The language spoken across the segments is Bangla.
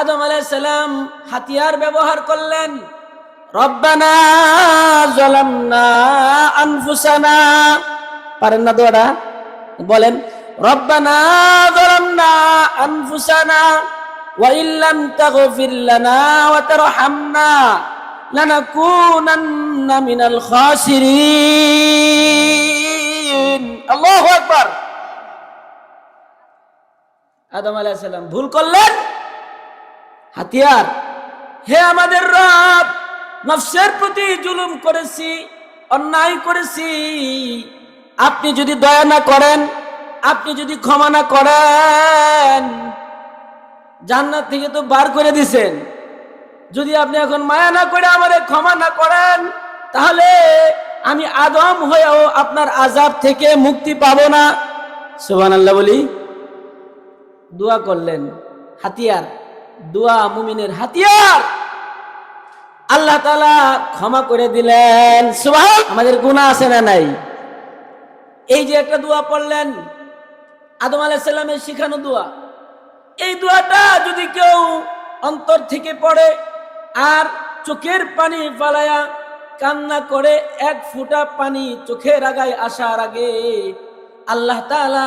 আদম সালাম হাতিয়ার ব্যবহার করলেন। রব্বানা যালামনা আনফুসানা। পারেন না দোয়াটা? বলেন, রব্বানা যালামনা আনফুসানা ইল্লাম তাগফির লানা ওয়া তারহামনা লানাকুনান্না মিনাল খাসিরিন। আল্লাহু আকবার। আদম আলাইহিস সালাম, ভুল করলেন? হাতিয়ার। হে আমাদের রব, নফসের প্রতি জুলুম করেছি, অন্যায় করেছি। আপনি যদি দয়া না করেন, আপনি যদি ক্ষমা না করেন, জান্নাত থেকে তো বার করে দিছেন। যদি আপনি এখন মায়া না করে আমারে ক্ষমা না করেন, তাহলে আমি আদম হয়েও আপনার আজাব থেকে মুক্তি পাবো না। সুবহানাল্লাহ বলি। দোয়া করলেন, হাতিয়ার, দোয়া মুমিনের হাতিয়ার। আল্লাহ তালা ক্ষমা করে দিলেন। আমাদের গুনাহ আছে না নাই? এই যে একটা দোয়া পড়লেন, আদম আলাইসাল্লামের শিখানো দোয়া। এই দোয়াটা যদি কেউ অন্তর থেকে পড়ে আর চোখের পানি ফালায়া কান্না করে, এক ফোঁটা পানি চোখের আগায় আসার আগে আল্লাহ তাআলা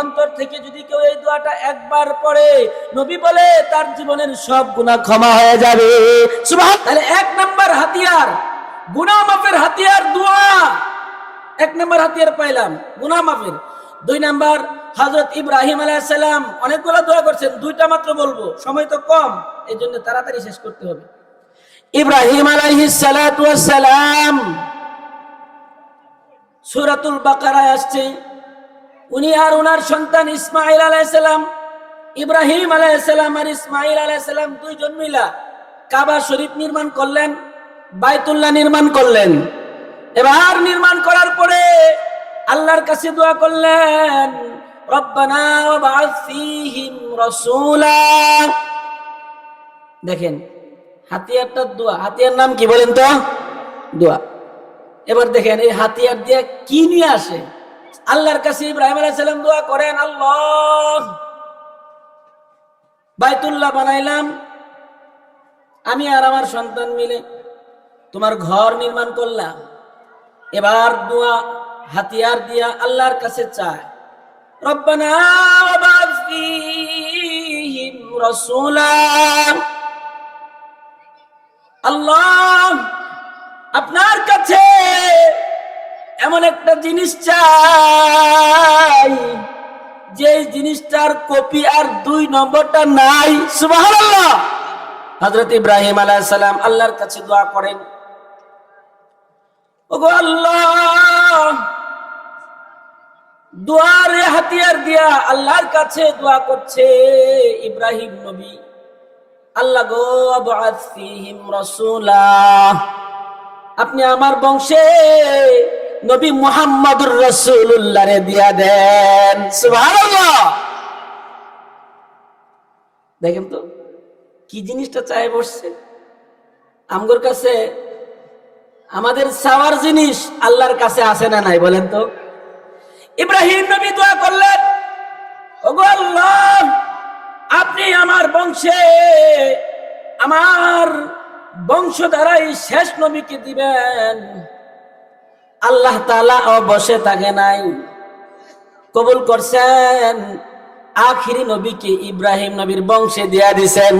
অন্তর থেকে যদি কেউ এই দোয়াটা একবার পড়ে, নবী বলে তার জীবনের সব গুনাহ ক্ষমা হয়ে যাবে। তাহলে এক নাম্বার হাতিয়ার, গুনাহ মাফের হাতিয়ার দোয়া। এক নম্বর হাতিয়ার পাইলাম, গুনাহ মাফের। দুই নাম্বার হজরত ইব্রাহিম আলাইসালাম অনেকগুলো দোয়া করছেন, দুইটা মাত্র বলব, সময় তো কম এই জন্য তাড়াতাড়ি শেষ করতে হবে। ইব্রাহিম আলাইহিসালাম সুরাতুল বাকারায় আসছে। উনি আর ওনার সন্তান ইসমাইল আলাইসালাম ইব্রাহিম আলাইসালাম আর ইসমাইল আলাইসালাম দুইজন মিলা কাবা শরীফ নির্মাণ করলেন, বাইতুল্লাহ নির্মাণ করলেন। এবার নির্মাণ করার পরে আল্লাহর কাছে দোয়া করলেন দেখেন, হাতিয়ারটার দোয়া, হাতিয়ার নাম কি বলেন তো? দোয়া। এবার দেখেন, এই হাতিয়ার দিয়ে কি নিয়ে আসে? আল্লাহর কাছে ইব্রাহিম আলাইহিস সালাম দোয়া করেন, আল্লাহ, বাইতুল্লাহ বানাইলাম। আমি আর আমার সন্তান মিলে তোমার ঘর নির্মাণ করলাম। এবার দোয়া হাতিয়ার দিয়া আল্লাহর কাছে চায় রব্বানা রাসূলা। আল্লাহ আপনার কাছে এমন একটা জিনিস চাই যে জিনিসটার কপি আর দুই নম্বরটা নাই। সুবহানাল্লাহ। হযরত ইব্রাহিম আলাইহিস সালাম আল্লাহর কাছে দোয়া করেন। ওগো দোয়ারে হাতিয়ার দিয়া আল্লাহর কাছে দোয়া করছে ইব্রাহিম নবী। আল্লাহ গো রাসূলা। আপনি আমার বংশে নবী মুহাম্মদুর রাসূলুল্লাহ রে দিয়া দেন। দেখেন তো, কি জিনিসটা চাই বসছে? আমগোর কাছে আমাদের চাওয়ার জিনিস আল্লাহর কাছে আছে না নাই, বলেন তো। ইব্রাহিম নবী দোয়া করলেন আপনি আমার বংশে, আমার বংশ দ্বারাই শেষ নবীকে দিবেন। আল্লাহ তালা বসে থাকে নাই। কবুল করছেন। আখিরি নবীকে ইব্রাহিম নবীর বংশে দিয়া দিছেন।